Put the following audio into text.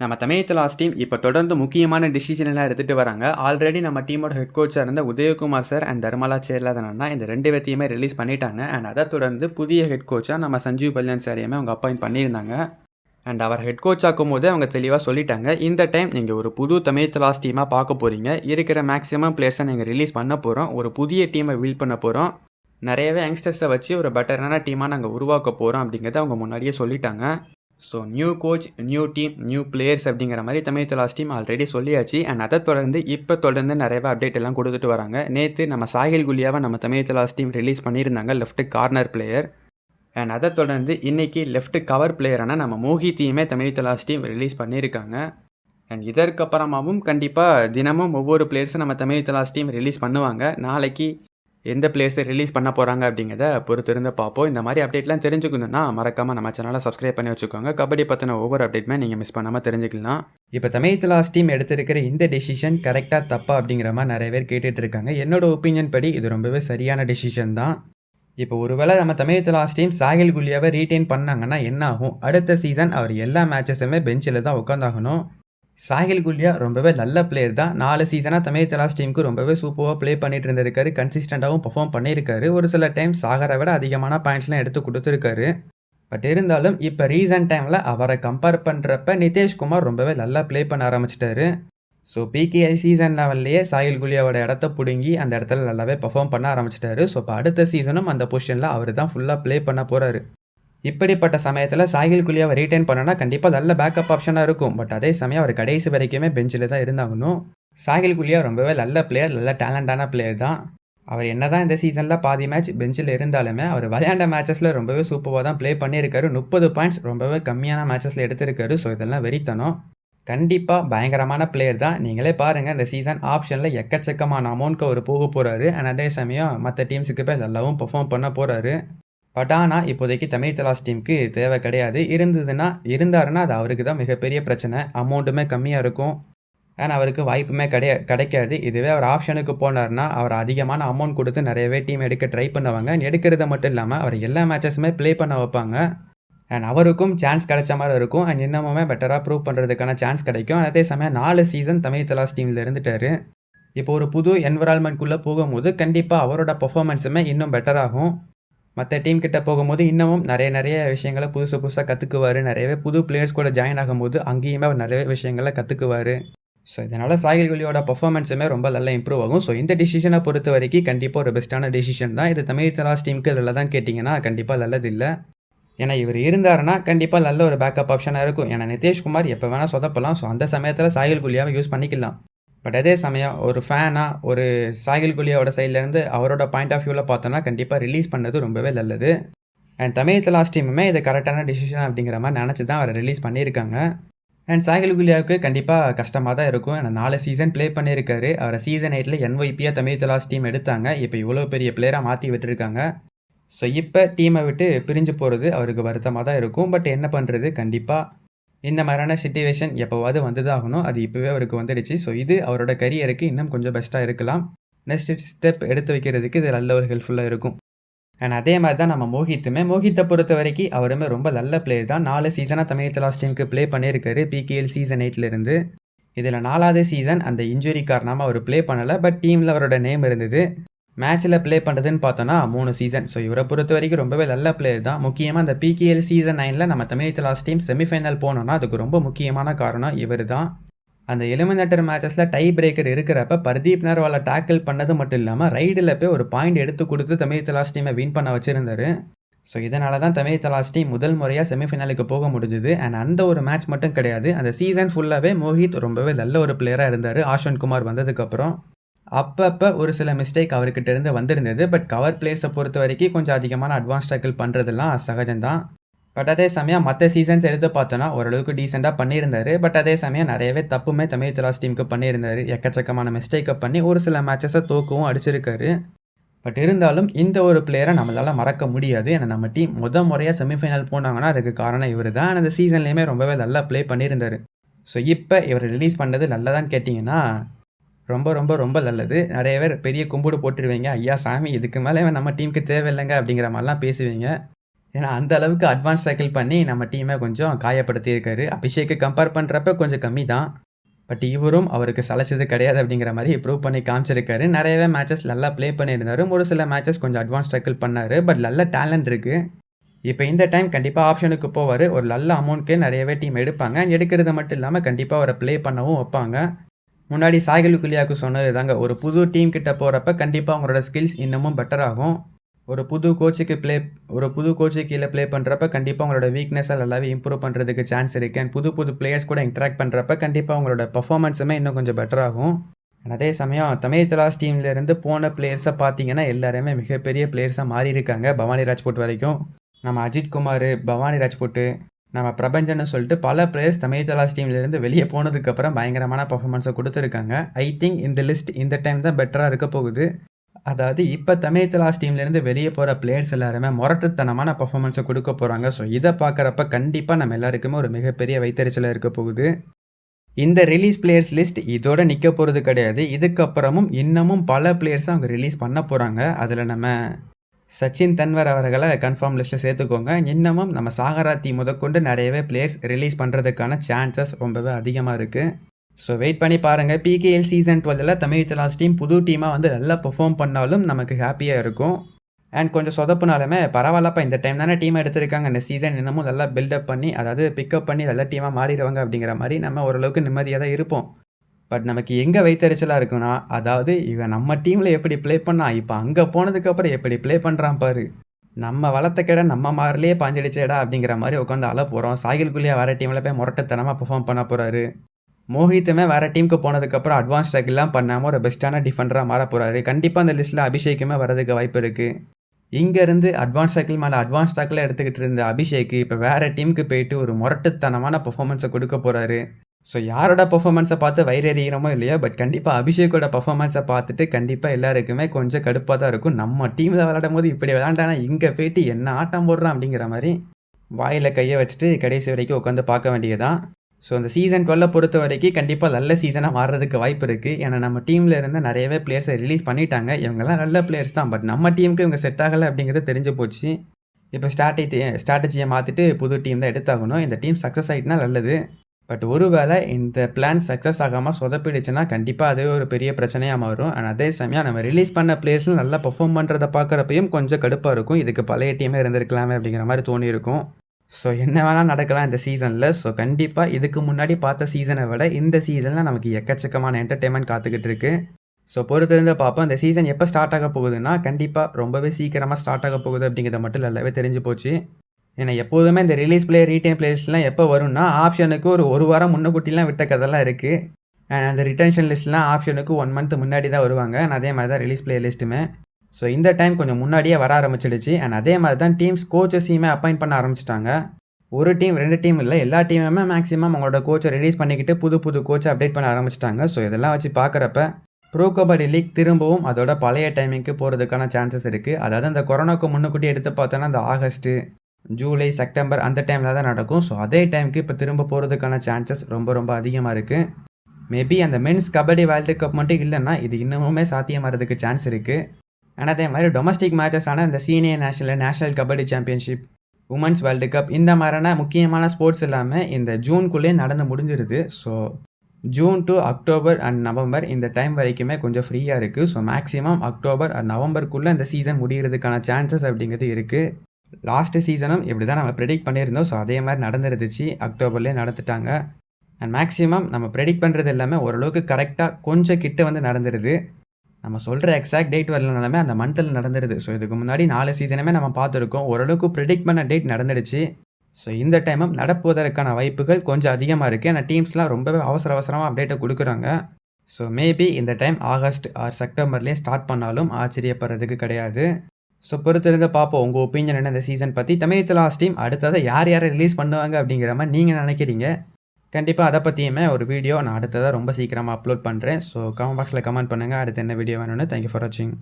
நம்ம தமிழ் லாஸ்ட் டீம் இப்போ தொடர்ந்து முக்கியமான டிசிஷன் எல்லாம் எடுத்துகிட்டு வராங்க. ஆல்ரெடி நம்ம டீமோட ஹெட் கோச்சாக இருந்த உதயகுமார் சார் அண்ட் தர்மலா சேர்லாதனா இந்த ரெண்டு பேர்த்தையுமே ரிலீஸ் பண்ணிட்டாங்க. அண்ட் அதை தொடர்ந்து புதிய ஹெட் கோச்சாக நம்ம சஞ்சீவ் கல்யாண் சாரையுமே அவங்க அப்பாயிண்ட் பண்ணியிருந்தாங்க. அண்ட் அவர் ஹெட் கோச் ஆக்கும் போதே அவங்க தெளிவாக சொல்லிட்டாங்க. இந்த டைம் நீங்கள் ஒரு புது தமிழ் தலாஸ் டீமாக பார்க்க போகிறீங்க இருக்கிற மேக்ஸிமம் பிளேயர்ஸை நீங்கள் ரிலீஸ் பண்ண போகிறோம் ஒரு புதிய டீமை வில் பண்ண போகிறோம் நிறையவே யங்ஸ்டர்ஸை வச்சு ஒரு பெட்டரான டீமாக நாங்கள் உருவாக்க போகிறோம் அப்படிங்கிறத அவங்க முன்னாடியே சொல்லிட்டாங்க. So new coach new team new players அப்படிங்கிற மாதிரி தமிழ் தலாஸ் டீம் ஆல்ரெடி சொல்லியாச்சு. அண்ட் அதை தொடர்ந்து இப்போ தொடர்ந்து நிறையவே அப்டேட் எல்லாம் கொடுத்துட்டு வராங்க. நேற்று நம்ம சாகில் குலியாவை நம்ம தமிழ் தலாஸ் டீம் ரிலீஸ் பண்ணியிருந்தாங்க லெஃப்ட் கார்னர் பிளேயர் அண்ட் அதை தொடர்ந்து இன்னைக்கு லெஃப்ட் கவர் பிளேயரான நம்ம மோஹித்தையுமே தமிழ் தலாஸ் டீம் ரிலீஸ் பண்ணியிருக்காங்க. அண்ட் இதற்கப்புறமாவும் கண்டிப்பாக தினமும் ஒவ்வொரு பிளேயர்ஸும் நம்ம தமிழ் தலாஸ் டீம் ரிலீஸ் பண்ணுவாங்க. நாளைக்கு எந்த பிளேஸை ரிலீஸ் பண்ண போகிறாங்க அப்படிங்கிறத பொறுத்திருந்து பார்ப்போம். இந்த மாதிரி அப்டேட்லாம் தெரிஞ்சுக்கணுன்னா மறக்காமல் நம்ம சேனலை சப்ஸ்கிரைப் பண்ணி வச்சுக்கோங்க. கபடி பற்றின ஒவ்வொரு அப்டேட்டுமே நீங்கள் மிஸ் பண்ணாமல் தெரிஞ்சுக்கலாம். இப்போ தமிழ் லாஸ்ட் டீம் எடுத்திருக்கிற இந்த டெசிஷன் கரெக்டாக தப்பா அப்படிங்கிற மாதிரி நிறைய பேர் கேட்டுட்டு இருக்காங்க. என்னோட ஒப்பீனியன் படி இது ரொம்பவே சரியான டெசிஷன் தான். இப்போ ஒருவேளை நம்ம தமிழ் லாஸ்ட் டீம் சாகில் குலியாவை ரீட்டைன் பண்ணாங்கன்னா என்ன ஆகும்? அடுத்த சீசன் அவர் எல்லா மேட்சஸுமே பெஞ்சில் தான் உட்காந்தாகணும் சாகில் குல்யா ரொம்பவே நல்ல பிளேயர் தான். நாலு சீசனாக தமிழ் தலாஸ் டீமுக்கு ரொம்பவே சூப்பராக ப்ளே பண்ணிட்டு இருந்திருக்காரு. கன்சிஸ்டண்ட்டாகவும் பர்ஃபார்ம் பண்ணியிருக்காரு ஒரு சில டைம் சாகரை விட அதிகமான பாயிண்ட்ஸ்லாம் எடுத்து கொடுத்துருக்காரு. பட் இருந்தாலும் இப்போ ரீசன்ட் டைமில் அவரை கம்பேர் பண்ணுறப்ப நிதேஷ்குமார் ரொம்பவே நல்லா ப்ளே பண்ண ஆரம்பிச்சிட்டாரு. ஸோ பிகேஐ சீசன் லெவல்லையே சாகில் குலியாவோட இடத்த பிடுங்கி அந்த இடத்துல நல்லாவே பர்ஃபார்ம் பண்ண ஆரம்பிச்சிட்டாரு. ஸோ இப்போ அடுத்த சீசனும் அந்த பொசிஷனில் அவர் தான் ஃபுல்லாக ப்ளே பண்ண போகிறாரு இப்படிப்பட்ட சமயத்தில் சாகில் அவர் ரீட்டைன் பண்ணனா கண்டிப்பாக நல்ல பேக்கப் ஆப்ஷனாக இருக்கும். பட் அதே சமயம் அவர் கடைசி வரைக்குமே பெஞ்சில் தான் இருந்தாகணும். சாகில் குலியா ரொம்பவே நல்ல பிளேயர் நல்ல டேலண்டான பிளேயர் தான். அவர் என்ன தான் இந்த சீசனில் பாதி மேட்ச் பெஞ்சில் இருந்தாலுமே அவர் விளையாண்ட மேட்சஸில் ரொம்பவே சூப்பராக தான் ப்ளே பண்ணியிருக்காரு. முப்பது பாயிண்ட்ஸ் ரொம்பவே கம்மியான மேட்சஸில் எடுத்திருக்காரு. ஸோ இதெல்லாம் வெறித்தனம். கண்டிப்பாக பயங்கரமான பிளேயர் தான். நீங்களே பாருங்கள் இந்த சீசன் ஆப்ஷனில் எக்கச்சக்கமான அமௌண்ட்க்கு அவர் போக போகிறாரு அண்ட் அதே சமயம் மற்ற டீம்ஸுக்கு போய் நல்லாவும் பெர்ஃபார்ம் பண்ண போகிறாரு பட் ஆனால் இப்போதைக்கு தமிழ் தலாஸ் டீமுக்கு தேவை கிடையாது. இருந்ததுன்னா இருந்தாருன்னா அது அவருக்கு தான் மிகப்பெரிய பிரச்சனை. அமௌண்ட்டுமே கம்மியாக இருக்கும். ஆனால் அவருக்கு வாய்ப்புமே கிடையா கிடைக்காது. இதுவே அவர் ஆப்ஷனுக்கு போனார்னா அவர் அதிகமான அமௌண்ட் கொடுத்து நிறையவே டீம் எடுக்க ட்ரை பண்ணுவாங்க. And எடுக்கிறது மட்டும் இல்லாமல் அவர் எல்லா மேட்சஸுமே ப்ளே பண்ண வைப்பாங்க. அண்ட் அவருக்கும் சான்ஸ் கிடைச்ச மாதிரி இருக்கும். அண்ட் இன்னமுமே பெட்டராக ப்ரூவ் பண்ணுறதுக்கான சான்ஸ் கிடைக்கும். அதே சமயம் நாலு சீசன் தமிழ் தலாஸ் டீமில் இருந்துட்டாரு. இப்போ ஒரு புது என்வரான்மெண்ட்குள்ளே போகும்போது கண்டிப்பாக அவரோட பர்ஃபார்மன்ஸுமே இன்னும் பெட்டராகும் மற்ற டீம் கிட்ட போகும்போது இன்னமும் நிறைய நிறைய விஷயங்களை புதுசு புதுசாக கற்றுக்குவார் நிறையவே புது பிளேயர்ஸ் கூட ஜாயின் ஆகும்போது அங்கேயுமே அவர் நிறைய விஷயங்களை கற்றுக்குவார் ஸோ இதனால் சாகில் குலியோட பர்ஃபார்மன்ஸுமே ரொம்ப நல்லா இம்ப்ரூவ் ஆகும். ஸோ இந்த டிசிஷனை பொறுத்த வரைக்கும் கண்டிப்பாக ஒரு பெஸ்ட்டான டிசிஷன் தான். இது தமிழ் தலாஸ் டீமுக்கு நல்ல தான் கேட்டிங்கன்னா கண்டிப்பாக நல்லது இல்லை. ஏன்னா இவர் இருந்தாருன்னா கண்டிப்பாக நல்ல ஒரு பேக்கப் ஆப்ஷனாக இருக்கும். ஏன்னா நிதேஷ்குமார் எப்போ வேணால் சொதப்பலாம். ஸோ அந்த சமயத்தில் சாகில் குலியாவை யூஸ் பண்ணிக்கலாம். பட் அதே சமயம் ஒரு ஃபேனாக ஒரு சாகில் குலியாவோட சைட்லேருந்து அவரோட பாயிண்ட் ஆஃப் வியூவில் பார்த்தோன்னா கண்டிப்பாக ரிலீஸ் பண்ணது ரொம்பவே நல்லது. அண்ட் தமிழ் தலாஸ் டீமுமே இது கரெக்டான டிசிஷன் அப்படிங்கிற மாதிரி நினச்சி தான் அவரை ரிலீஸ் பண்ணியிருக்காங்க. அண்ட் சாகில் குலியாவுக்கு கண்டிப்பாக கஷ்டமாக தான் இருக்கும். ஏன்னா நாலு சீசன் ப்ளே பண்ணியிருக்காரு. அவரை சீசன் எயிட்டில் என்ஒய்பியாக தமிழ் தலாஸ் டீம் எடுத்தாங்க. இப்போ இவ்வளோ பெரிய பிளேயராக மாற்றி விட்டுருக்காங்க. ஸோ இப்போ டீமை விட்டு பிரிஞ்சு போகிறது அவருக்கு வருத்தமாக தான் இருக்கும். பட் என்ன பண்ணுறது கண்டிப்பாக இந்த மாதிரியான சுச்சுவேஷன் எப்போவாவது வந்து தான் ஆகணும் அது இப்போவே அவருக்கு வந்துடுச்சு. ஸோ இது அவரோட கரியருக்கு இன்னும் கொஞ்சம் பெஸ்ட்டாக இருக்கலாம். நெக்ஸ்ட் ஸ்டெப் எடுத்து வைக்கிறதுக்கு இது நல்ல ஒரு ஹெல்ப்ஃபுல்லாக இருக்கும். அண்ட் அதே மாதிரி தான் நம்ம மோஹித்துமே மோஹித்தை பொறுத்த வரைக்கும் அவருமே ரொம்ப நல்ல பிளேயர் தான். நாலு சீசனாக தமிழ் லாஸ்ட் டீமுக்கு ப்ளே பண்ணியிருக்காரு. பிகேஎல் சீசன் எயிட்லேருந்து இதில் நாலாவது சீசன் அந்த இன்ஜுரி காரணமாக அவர் ப்ளே பண்ணலை. பட் டீமில் அவரோட நேம் இருந்தது. மேட்ச்சில் ப்ளே பண்ணுறதுன்னு பார்த்தோன்னா மூணு சீசன் ஸோ இவரை பொறுத்த வரைக்கும் ரொம்பவே நல்ல பிளேயர் தான். முக்கியமாக அந்த பிகேஎல் சீசன் நைனில் நம்ம தமிழ் லாஸ்ட் டீம் செமிஃபைனல் போனோம்னா அதுக்கு ரொம்ப முக்கியமான காரணம் இவர் தான். அந்த எலிமினேட்டர் மேட்சஸில் டை பிரேக்கர் இருக்கிறப்ப பர்தீப் நர்வாலை டேக்கிள் பண்ணது மட்டும் இல்லாமல் ரைடில் போய் ஒரு பாயிண்ட் எடுத்து கொடுத்து தமிழ் தலாஸ் டீமை வின் பண்ண வச்சுருந்தாரு. ஸோ இதனால தான் தமிழ் தலாஸ் டீம் முதல் முறையாக செமிஃபைனலுக்கு போக முடிஞ்சுது. அண்ட் அந்த ஒரு மேட்ச் மட்டும் கிடையாது. அந்த சீசன் ஃபுல்லாகவே மோஹித் ரொம்பவே நல்ல ஒரு பிளேயராக இருந்தார். ஆஷன் குமார் வந்ததுக்கப்புறம் அப்பப்போ ஒரு சில மிஸ்டேக் அவர்கிட்ட இருந்து வந்திருந்தது. பட் கவர் பிளேஸை பொறுத்த வரைக்கும் கொஞ்சம் அதிகமான அட்வான்ஸ் டேக்கிள் பண்ணுறதுலாம் சகஜம்தான். பட் அதே சமயம் மற்ற சீசன்ஸ் எடுத்து பார்த்தோன்னா ஓரளவுக்கு டீசெண்டாக பண்ணியிருந்தாரு. பட் அதே சமயம் நிறையவே தப்புமே தமிழ் தலாஸ் டீமுக்கு பண்ணியிருந்தாரு. எக்கச்சக்கமான மிஸ்டேக்கை பண்ணி ஒரு சில மேட்சஸை தோக்கவும் அடிச்சிருக்காரு. பட் இருந்தாலும் இந்த ஒரு பிளேயரை நம்மளால் மறக்க முடியாது. ஏன்னா நம்ம டீம் முத முறையாக செமிஃபைனல் போனாங்கன்னா அதுக்கு காரணம் இவர் தான் அந்த சீசன்லேயுமே ரொம்பவே நல்லா ப்ளே பண்ணியிருந்தாரு. ஸோ இப்போ இவர் ரிலீஸ் பண்ணது நல்லதான்னு கேட்டிங்கன்னா ரொம்ப ரொம்ப ரொம்ப நல்லது. நிறைய பேர் பெரிய கும்பிடு போட்டுருவீங்க. ஐயா சாமி இதுக்கு மேலே நம்ம டீமுக்கு தேவையில்லைங்க அப்படிங்கிற மாதிரிலாம் பேசுவீங்க. ஏன்னா அந்த அளவுக்கு அட்வான்ஸ் டேக்கிள் பண்ணி நம்ம டீமை கொஞ்சம் காயப்படுத்தியிருக்காரு. அபிஷேக்கு கம்பேர் பண்ணுறப்ப கொஞ்சம் கம்மி தான் பட் இவரும் அவருக்கு சலைச்சது கிடையாது அப்படிங்கிற மாதிரி ப்ரூவ் பண்ணி காமிச்சிருக்காரு. நிறையவே மேட்சஸ் நல்லா ப்ளே பண்ணியிருந்தார். ஒரு சில மேட்சஸ் கொஞ்சம் அட்வான்ஸ் டேக்கிள் பண்ணார். பட் நல்ல டேலண்ட் இருக்குது இப்போ இந்த டைம் கண்டிப்பாக ஆப்ஷனுக்கு போவார். ஒரு நல்ல அமௌண்ட்க்கு நிறையவே டீம் எடுப்பாங்க. எடுக்கிறது மட்டும் இல்லாமல் கண்டிப்பாக அவரை ப்ளே பண்ணவும் வைப்பாங்க. முன்னாடி சாகில் குலியாக்கு சொன்னது தாங்க ஒரு புது டீம் கிட்ட போகிறப்ப கண்டிப்பாக அவங்களோட ஸ்கில்ஸ் இன்னமும் பெட்டர் ஆகும். ஒரு புது கோச்சுக்கு ப்ளே ஒரு புது கோச்சு கீழே ப்ளே பண்ணுறப்ப கண்டிப்பாக அவங்களோட வீக்னஸாக நல்லாவே இம்ப்ரூவ் பண்ணுறதுக்கு சான்ஸ் இருக்குது அண்ட் புது புது பிளேயர்ஸ் கூட இன்ட்ராக்ட் பண்ணுறப்ப கண்டிப்பாக அவங்களோட பர்ஃபார்மன்ஸுமே இன்னும் கொஞ்சம் பெட்டர் ஆகும். அதே சமயம் தமிழ் தலாஸ் டீம்லேருந்து போன பிளேயர்ஸை பார்த்தீங்கன்னா எல்லாருமே மிகப்பெரிய பிளேயர்ஸாக மாறி இருக்காங்க பவானி ராஜ்புட் வரைக்கும். நம்ம அஜித் குமார் பவானி ராஜ்புட்டு நம்ம பிரபஞ்சன்னு சொல்லிட்டு பல பிளேயர்ஸ் தமிழ் தலாஸ் டீம்லேருந்து வெளியே போனதுக்கப்புறம் பயங்கரமான பர்ஃபார்மன்ஸை கொடுத்துருக்காங்க. ஐ திங்க் இந்த லிஸ்ட் இந்த டைம் தான் பெட்டராக இருக்க போகுது. அதாவது இப்போ தமிழ் தலாஸ் டீம்லேருந்து வெளியே போகிற பிளேயர்ஸ் எல்லாருமே முரட்டுத்தனமான பர்ஃபார்மன்ஸை கொடுக்க போகிறாங்க ஸோ இதை பார்க்குறப்ப கண்டிப்பாக நம்ம எல்லாருக்குமே ஒரு மிகப்பெரிய வைத்தறிச்சலாக இருக்க போகுது. இந்த ரிலீஸ் பிளேயர்ஸ் லிஸ்ட் இதோட நிற்க போகிறது கிடையாது. இதுக்கப்புறமும் இன்னமும் பல பிளேயர்ஸை அவங்க ரிலீஸ் பண்ண போகிறாங்க அதில் நம்ம சச்சின் தன்வர் அவர்களை கன்ஃபார்ம் லிஸ்ட்டில் சேர்த்துக்கோங்க. இன்னமும் நம்ம சாகராத்தி முதற்கொண்டு நிறையவே பிளேயர்ஸ் ரிலீஸ் பண்ணுறதுக்கான சான்சஸ் ரொம்பவே அதிகமாக இருக்குது ஸோ வெயிட் பண்ணி பாருங்கள் பிகேஎல் சீசன் டுவெல்த்தில் தமிழ் தலாஸ் டீம் புது டீமாக வந்து நல்லா பெர்ஃபார்ம் பண்ணாலும் நமக்கு ஹாப்பியாக இருக்கும். அண்ட் கொஞ்சம் சொதப்புனாலுமே பரவாயில்லப்பா இந்த டைம் தானே டீம் எடுத்திருக்காங்க. இந்த சீசன் இன்னமும் நல்லா பில்டப் பண்ணி அதாவது பிக்கப் பண்ணி நல்ல டீமாக மாறிடுவாங்க அப்படிங்கிற மாதிரி நம்ம ஓரளவுக்கு நிம்மதியாக தான் இருப்போம். பட் நமக்கு எங்கே வைத்தறிச்சலாக இருக்குன்னா அதாவது இவன் நம்ம டீமில் எப்படி ப்ளே பண்ணா இப்போ அங்கே போனதுக்கப்புறம் எப்படி ப்ளே பண்ணுறான் பாரு. நம்ம வளர்த்த கிட நம்ம மாதிரிலேயே பாஞ்சிடுச்சேடா அப்படிங்கிற மாதிரி உட்காந்து அழ போகிறோம் சாகில்குள்ளேயே வேறு டீமில் போய் முரட்டத்தனமாக பெர்ஃபார்ம் பண்ண போகிறாரு மோஹித்துமே வேறு டீமுக்கு போனதுக்கப்புறம் அட்வான்ஸ் டேக்கெல்லாம் பண்ணாமல் ஒரு பெஸ்ட்டான டிஃபெண்டராக மாற போகிறாரு கண்டிப்பாக அந்த லிஸ்ட்டில் அபிஷேக்குமே வரதுக்கு வாய்ப்பு இருக்குது இங்கேருந்து அட்வான்ஸ் டேக்கிள் மேலே அட்வான்ஸ் டேக்கில் எடுத்துக்கிட்டு இருந்த அபிஷேக் இப்போ வேறு டீமுக்கு போயிட்டு ஒரு முரட்டுத்தனமான பர்ஃபார்மன்ஸை கொடுக்க போகிறாரு ஸோ யாரோட பர்ஃபார்மன்ஸை பார்த்து வயிறறிகிறோமோ இல்லையோ பட் கண்டிப்பாக அபிஷேக்கோட பர்ஃபார்மன்ஸை பார்த்துட்டு கண்டிப்பாக எல்லாருக்குமே கொஞ்சம் கடுப்பாக தான் இருக்கும். நம்ம டீமில் விளையாடும் போது இப்படி விளாண்டானா இங்கே போயிட்டு என்ன ஆட்டம் போடுறான் அப்படிங்கிற மாதிரி வாயில் கையை வச்சுட்டு கடைசி வரைக்கும் உட்காந்து பார்க்க வேண்டியதான் ஸோ இந்த சீசன் டுவெல்லை பொறுத்த வரைக்கும் கண்டிப்பாக நல்ல சீசனாக மாறுறதுக்கு வாய்ப்பு இருக்குது ஏன்னா நம்ம டீமில் இருந்து நிறையவே பிளேயர்ஸை ரிலீஸ் பண்ணிட்டாங்க. இவங்கெல்லாம் நல்ல பிளேயர்ஸ் தான். பட் நம்ம டீமுக்கு இவங்க செட் ஆகலை அப்படிங்கிறது தெரிஞ்சு போச்சு. இப்போ ஸ்ட்ராட்டஜி ஸ்ட்ராட்டஜியை மாற்றிட்டு புது டீம் தான் எடுத்தாகணும். இந்த டீம் சக்ஸஸ் ஆகிட்டுனா நல்லது. பட் ஒருவேளை இந்த பிளான் சக்ஸஸ் ஆகாமல் சொதப்பிடுச்சுன்னா கண்டிப்பாக அதுவே ஒரு பெரிய பிரச்சனையாக மாறும். அண்ட் அதே சமயம் நம்ம ரிலீஸ் பண்ண பிளேயர்ஸில் நல்லா பெர்ஃபார்ம் பண்ணுறத பார்க்குறப்பையும் கொஞ்சம் கடுப்பாக இருக்கும். இதுக்கு பழைய டீமே இருந்திருக்கலாமே அப்படிங்கிற மாதிரி தோணியிருக்கும். ஸோ என்ன வேணால் நடக்கலாம் இந்த சீசனில் ஸோ கண்டிப்பாக இதுக்கு முன்னாடி பார்த்த சீசனை விட இந்த சீசனில் நமக்கு எக்கச்சக்கமான என்டர்டெயின்மெண்ட் காத்துக்கிட்டு இருக்கு. ஸோ பொறுத்திருந்து பார்ப்போம். இந்த சீசன் எப்போ ஸ்டார்ட் ஆக போகுதுன்னா கண்டிப்பாக ரொம்பவே சீக்கிரமாக ஸ்டார்ட் ஆக போகுது அப்படிங்கிறத மட்டும் நல்லாவே தெரிஞ்சு போச்சு. ஏன்னா எப்போதுமே இந்த ரிலீஸ் பிளே ரீட்டைன் பிளேஸ்லாம் எப்போ வரும்னா ஆப்ஷனுக்கு ஒரு ஒரு வாரம் முன்னக்கூட்டிலாம் விட்ட கதைலாம் இருக்குது அண்ட் அந்த ரிட்டன்ஷன் லிஸ்ட்லாம் ஆப்ஷனுக்கு ஒன் மந்த் முன்னாடி தான் வருவாங்க. அதே மாதிரி தான் ரிலீஸ் பிளே லிஸ்ட்டுமே ஸோ இந்த டைம் கொஞ்சம் முன்னாடியே வர ஆரம்பிச்சிடுச்சு. அண்ட் அதே மாதிரி தான் டீம்ஸ் கோச்சஸையுமே அப்பாயிண்ட் பண்ண ஆரம்பிச்சிட்டாங்க. ஒரு டீம் ரெண்டு டீம் இல்லை. எல்லா டீமுமே மேக்ஸிமம் அவங்களோட கோச்சை ரிலீஸ் பண்ணிக்கிட்டு புது புது கோச்சை அப்டேட் பண்ண ஆரம்பிச்சிட்டாங்க. ஸோ இதெல்லாம் வச்சு பார்க்குறப்ப ப்ரோ கபடி லீக் திரும்பவும் அதோட பழைய டைமிங்க்கு போகிறதுக்கான சான்சஸ் இருக்குது அதாவது அந்த கொரோனாவுக்கு முன்னுக்கூட்டி எடுத்து பார்த்தோன்னா அந்த ஆகஸ்ட்டு ஜூலை செப்டம்பர் அந்த டைமில் தான் நடக்கும். ஸோ அதே டைமுக்கு இப்போ திரும்ப போகிறதுக்கான சான்சஸ் ரொம்ப ரொம்ப அதிகமாக இருக்குது மேபி அந்த மென்ஸ் கபடி வேர்ல்டு கப் மட்டும் இல்லைன்னா இது இன்னமுமே சாத்தியமாகிறதுக்கு சான்ஸ் இருக்குது ஆனால் அதே மாதிரி டொமஸ்டிக் மேட்சஸான இந்த senior national national kabaddi championship women's world cup இந்த மாதிரியான முக்கியமான ஸ்போர்ட்ஸ் இல்லாமல் இந்த ஜூன்குள்ளேயே நடந்து முடிஞ்சிருது. So June to October and November இந்த டைம் வரைக்குமே கொஞ்சம் ஃப்ரீயாக இருக்குது ஸோ மேக்ஸிமம் அக்டோபர் அண்ட் நவம்பருக்குள்ளே இந்த சீசன் முடிகிறதுக்கான சான்சஸ் அப்படிங்கிறது இருக்குது லாஸ்ட்டு சீசனும் இப்படி தான் நம்ம ப்ரெடிக்ட் பண்ணியிருந்தோம். ஸோ அதே மாதிரி நடந்துருந்துச்சு. அக்டோபர்லேயே நடந்துட்டாங்க. அண்ட் மேக்ஸிமம் நம்ம ப்ரெடிக்ட் பண்ணுறது எல்லாமே ஓரளவுக்கு கரெக்டாக கொஞ்சம் கிட்ட வந்து நடந்துருது. நம்ம சொல்கிற எக்ஸாக்ட் டேட் வரலனாலுமே அந்த மந்தில் நடந்துருது. ஸோ இதுக்கு முன்னாடி நாலு சீசனுமே நம்ம பார்த்துருக்கோம். ஓரளவுக்கு ப்ரெடிக்ட் பண்ண டேட் நடந்துடுச்சு. ஸோ இந்த டைமும் நடப்புவதற்கான வாய்ப்புகள் கொஞ்சம் அதிகமாக இருக்குது ஆனால் டீம்ஸ்லாம் ரொம்பவே அவசர அவசரமாக அப்டேட்டை கொடுக்குறாங்க. ஸோ மேபி இந்த டைம் ஆகஸ்ட் ஆர் செப்டம்பர்லேயே ஸ்டார்ட் பண்ணாலும் ஆச்சரியப்படுறதுக்கு கிடையாது. ஸோ பொறுத்திருந்து பார்ப்போம் உங்கள் ஒப்பீனியன் என்ன இந்த சீசன் பற்றி தமிழ் லாஸ்ட் டீம் அடுத்ததை யார் யாரை ரிலீஸ் பண்ணுவாங்க அப்படிங்கிற மாதிரி நீங்கள் நினைக்கிறீங்க? கண்டிப்பாக அதை பற்றியுமே ஒரு வீடியோ நான் அடுத்ததாக ரொம்ப சீக்கிரமாக அப்லோட் பண்ணுறேன் ஸோ கமெண்ட் பாக்ஸில் கமெண்ட் பண்ணுங்கள் அடுத்து என்ன வீடியோ வேணும்னு. தேங்க்யூ ஃபார் வாட்சிங்